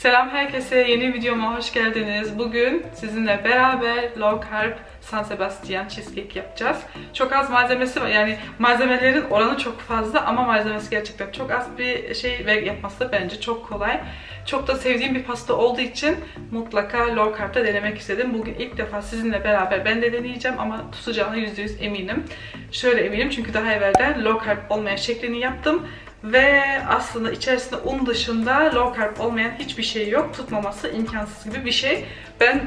Selam herkese, yeni videoma hoş geldiniz. Bugün sizinle beraber low carb San Sebastian cheesecake yapacağız. Çok az malzemesi var, yani malzemelerin oranı çok fazla ama malzemesi gerçekten çok az bir şey ve yapması da bence çok kolay. Çok da sevdiğim bir pasta olduğu için mutlaka low carb'da denemek istedim. Bugün ilk defa sizinle beraber ben de deneyeceğim ama tutacağına %100 eminim. Şöyle eminim çünkü daha evvelden low carb olmayan şeklini yaptım. Ve aslında içerisinde un dışında low carb olmayan hiçbir şey yok. Tutmaması imkansız gibi bir şey. Ben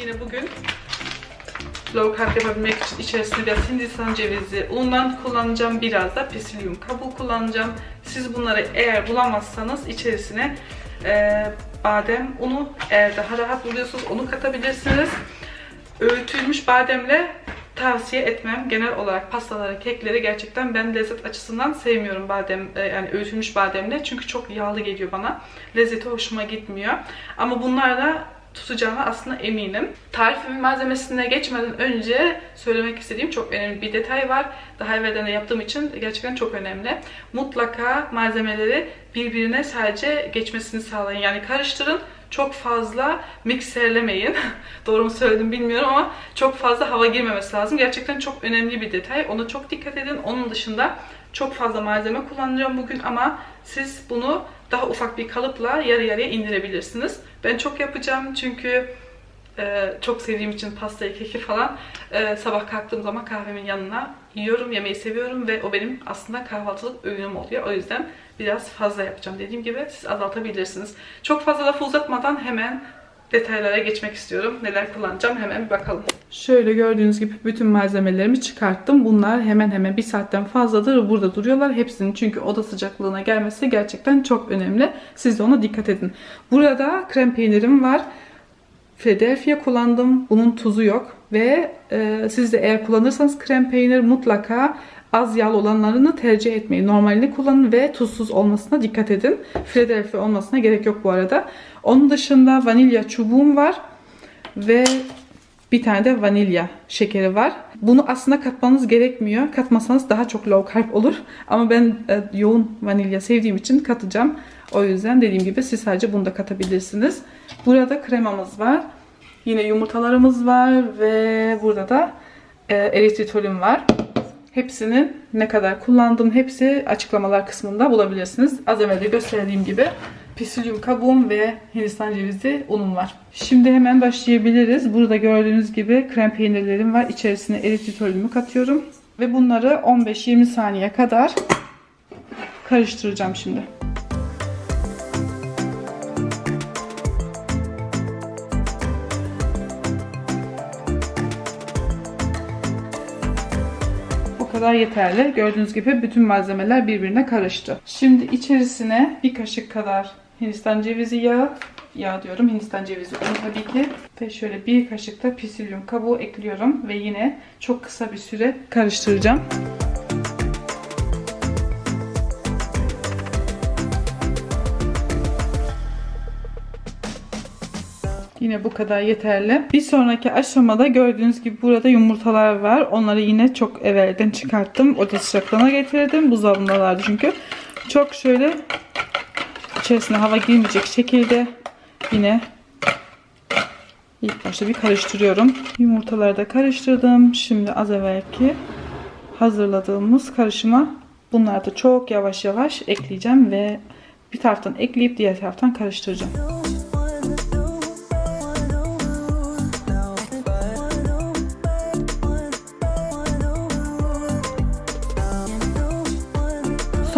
yine bugün low carb yapabilmek için içerisinde biraz hindistan cevizi, undan kullanacağım. Biraz da pisilyum kabuğu kullanacağım. Siz bunları eğer bulamazsanız içerisine e, badem unu eğer daha rahat buluyorsunuz onu katabilirsiniz. Öğütülmüş bademle tavsiye etmem. Genel olarak pastaları, kekleri gerçekten ben lezzet açısından sevmiyorum badem e, yani öğütülmüş bademle. Çünkü çok yağlı geliyor bana. Lezzeti hoşuma gitmiyor. Ama bunlarla tutacağına aslında eminim. Tarifimin malzemesine geçmeden önce söylemek istediğim çok önemli bir detay var. Daha evvelden de yaptığım için gerçekten çok önemli. Mutlaka malzemeleri birbirine sadece geçmesini sağlayın. Yani karıştırın çok fazla mikserlemeyin. Doğru mu söyledim bilmiyorum ama çok fazla hava girmemesi lazım. Gerçekten çok önemli bir detay. Ona çok dikkat edin. Onun dışında çok fazla malzeme kullanacağım bugün ama siz bunu daha ufak bir kalıpla yarı yarıya indirebilirsiniz. Ben çok yapacağım çünkü e, çok sevdiğim için pastayı, keki falan e, sabah kalktığım zaman kahvemin yanına yiyorum, yemeği seviyorum ve o benim aslında kahvaltılık öğünüm oluyor. O yüzden biraz fazla yapacağım. Dediğim gibi siz azaltabilirsiniz. Çok fazla lafı uzatmadan hemen detaylara geçmek istiyorum. Neler kullanacağım hemen bir bakalım. Şöyle gördüğünüz gibi bütün malzemelerimi çıkarttım. Bunlar hemen hemen bir saatten fazladır burada duruyorlar. Hepsinin çünkü oda sıcaklığına gelmesi gerçekten çok önemli. Siz de ona dikkat edin. Burada krem peynirim var. Philadelphia kullandım. Bunun tuzu yok. Ve e, siz de eğer kullanırsanız krem peynir mutlaka az yağlı olanlarını tercih etmeyin. Normalini kullanın ve tuzsuz olmasına dikkat edin. Philadelphia olmasına gerek yok bu arada. Onun dışında vanilya çubuğum var. Ve bir tane de vanilya şekeri var. Bunu aslında katmanız gerekmiyor. Katmasanız daha çok low carb olur. Ama ben e, yoğun vanilya sevdiğim için katacağım. O yüzden dediğim gibi siz sadece bunu da katabilirsiniz. Burada kremamız var. Yine yumurtalarımız var ve burada da e, eritritolüm var. Hepsinin ne kadar kullandığım hepsi açıklamalar kısmında bulabilirsiniz. Az evvel de gösterdiğim gibi pisilyum kabuğum ve hindistan cevizi unum var. Şimdi hemen başlayabiliriz. Burada gördüğünüz gibi krem peynirlerim var. İçerisine eritritolümü katıyorum. Ve bunları 15-20 saniye kadar karıştıracağım şimdi. Kadar yeterli. Gördüğünüz gibi bütün malzemeler birbirine karıştı. Şimdi içerisine bir kaşık kadar Hindistan cevizi yağı, yağ diyorum Hindistan cevizi unu tabii ki ve şöyle bir kaşık da pisilyum kabuğu ekliyorum ve yine çok kısa bir süre karıştıracağım. Yine bu kadar yeterli. Bir sonraki aşamada gördüğünüz gibi burada yumurtalar var. Onları yine çok evvelden çıkarttım. Oda sıcaklığına getirdim. Buzdolabındalardı çünkü. Çok şöyle içerisine hava girmeyecek şekilde yine ilk başta bir karıştırıyorum. Yumurtaları da karıştırdım. Şimdi az evvelki hazırladığımız karışıma bunları da çok yavaş yavaş ekleyeceğim ve bir taraftan ekleyip diğer taraftan karıştıracağım.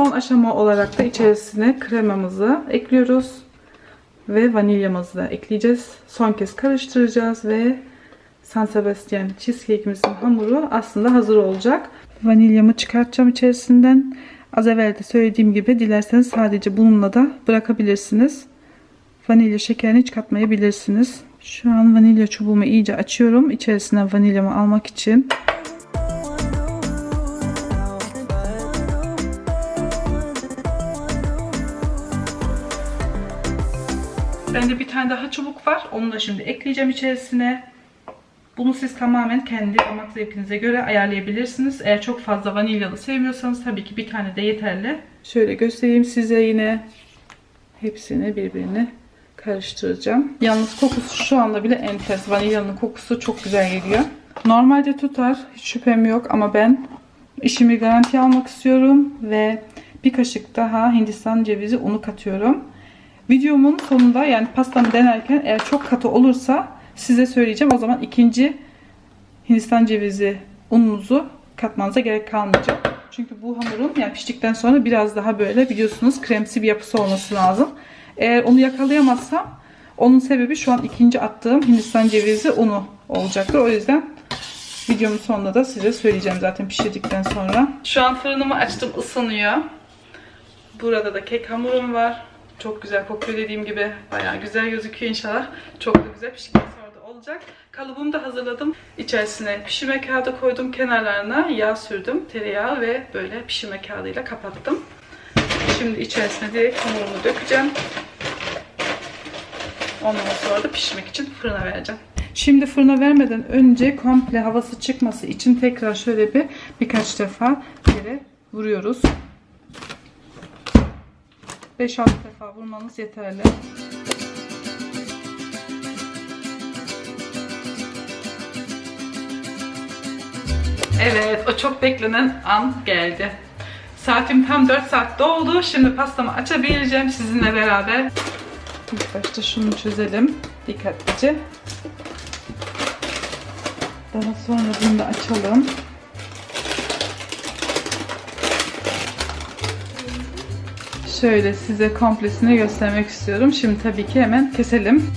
Son aşama olarak da içerisine kremamızı ekliyoruz. Ve vanilyamızı da ekleyeceğiz. Son kez karıştıracağız ve San Sebastian cheesecake'imizin hamuru aslında hazır olacak. Vanilyamı çıkartacağım içerisinden. Az evvel de söylediğim gibi dilerseniz sadece bununla da bırakabilirsiniz. Vanilya şekerini hiç katmayabilirsiniz. Şu an vanilya çubuğumu iyice açıyorum. İçerisine vanilyamı almak için. Bende bir tane daha çubuk var. Onu da şimdi ekleyeceğim içerisine. Bunu siz tamamen kendi damak zevkinize göre ayarlayabilirsiniz. Eğer çok fazla vanilyalı sevmiyorsanız tabii ki bir tane de yeterli. Şöyle göstereyim size yine hepsini birbirine karıştıracağım. Yalnız kokusu şu anda bile enfes. Vanilyanın kokusu çok güzel geliyor. Normalde tutar. Hiç şüphem yok ama ben işimi garantiye almak istiyorum ve bir kaşık daha Hindistan cevizi unu katıyorum. Videomun sonunda yani pastamı denerken eğer çok katı olursa size söyleyeceğim. O zaman ikinci Hindistan cevizi ununuzu katmanıza gerek kalmayacak. Çünkü bu hamurun yani piştikten sonra biraz daha böyle biliyorsunuz kremsi bir yapısı olması lazım. Eğer onu yakalayamazsam onun sebebi şu an ikinci attığım Hindistan cevizi unu olacaktır. O yüzden videomun sonunda da size söyleyeceğim zaten pişirdikten sonra. Şu an fırınımı açtım ısınıyor. Burada da kek hamurum var. Çok güzel kokuyor dediğim gibi. Bayağı güzel gözüküyor inşallah. Çok da güzel piştikten sonra da olacak. Kalıbımı da hazırladım. İçerisine pişirme kağıdı koydum. Kenarlarına yağ sürdüm. Tereyağı ve böyle pişirme kağıdıyla kapattım. Şimdi içerisine direkt hamurumu dökeceğim. Ondan sonra da pişirmek için fırına vereceğim. Şimdi fırına vermeden önce komple havası çıkması için tekrar şöyle bir birkaç defa yere vuruyoruz. 5-6 defa vurmanız yeterli. Evet, o çok beklenen an geldi. Saatim tam 4 saat doldu. Şimdi pastamı açabileceğim sizinle beraber. İlk başta şunu çözelim dikkatlice. Daha sonra bunu da açalım. Şöyle size komplesini göstermek istiyorum. Şimdi tabii ki hemen keselim.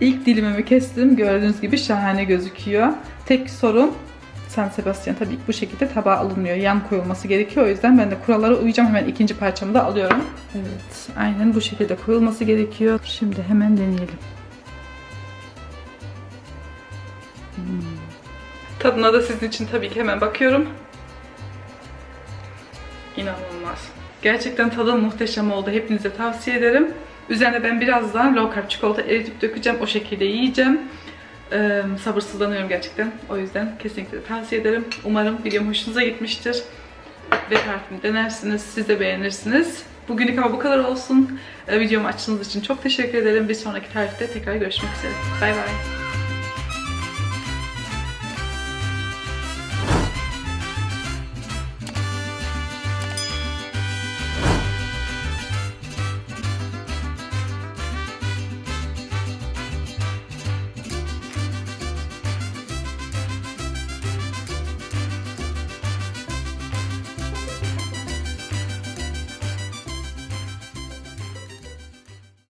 İlk dilimimi kestim. Gördüğünüz gibi şahane gözüküyor. Tek sorun San Sebastian tabii ki bu şekilde tabağa alınmıyor. Yan koyulması gerekiyor. O yüzden ben de kurallara uyacağım. Hemen ikinci parçamı da alıyorum. Evet. Aynen bu şekilde koyulması gerekiyor. Şimdi hemen deneyelim. Tadına da sizin için tabii ki hemen bakıyorum. İnanılmaz. Gerçekten tadı muhteşem oldu. Hepinize tavsiye ederim. Üzerine ben birazdan low carb çikolata eritip dökeceğim. O şekilde yiyeceğim. Ee, sabırsızlanıyorum gerçekten. O yüzden kesinlikle tavsiye ederim. Umarım videom hoşunuza gitmiştir. Ve tarifimi denersiniz. Siz de beğenirsiniz. Bugünlük ama bu kadar olsun. Ee, videomu açtığınız için çok teşekkür ederim. Bir sonraki tarifte tekrar görüşmek üzere. Bay bay.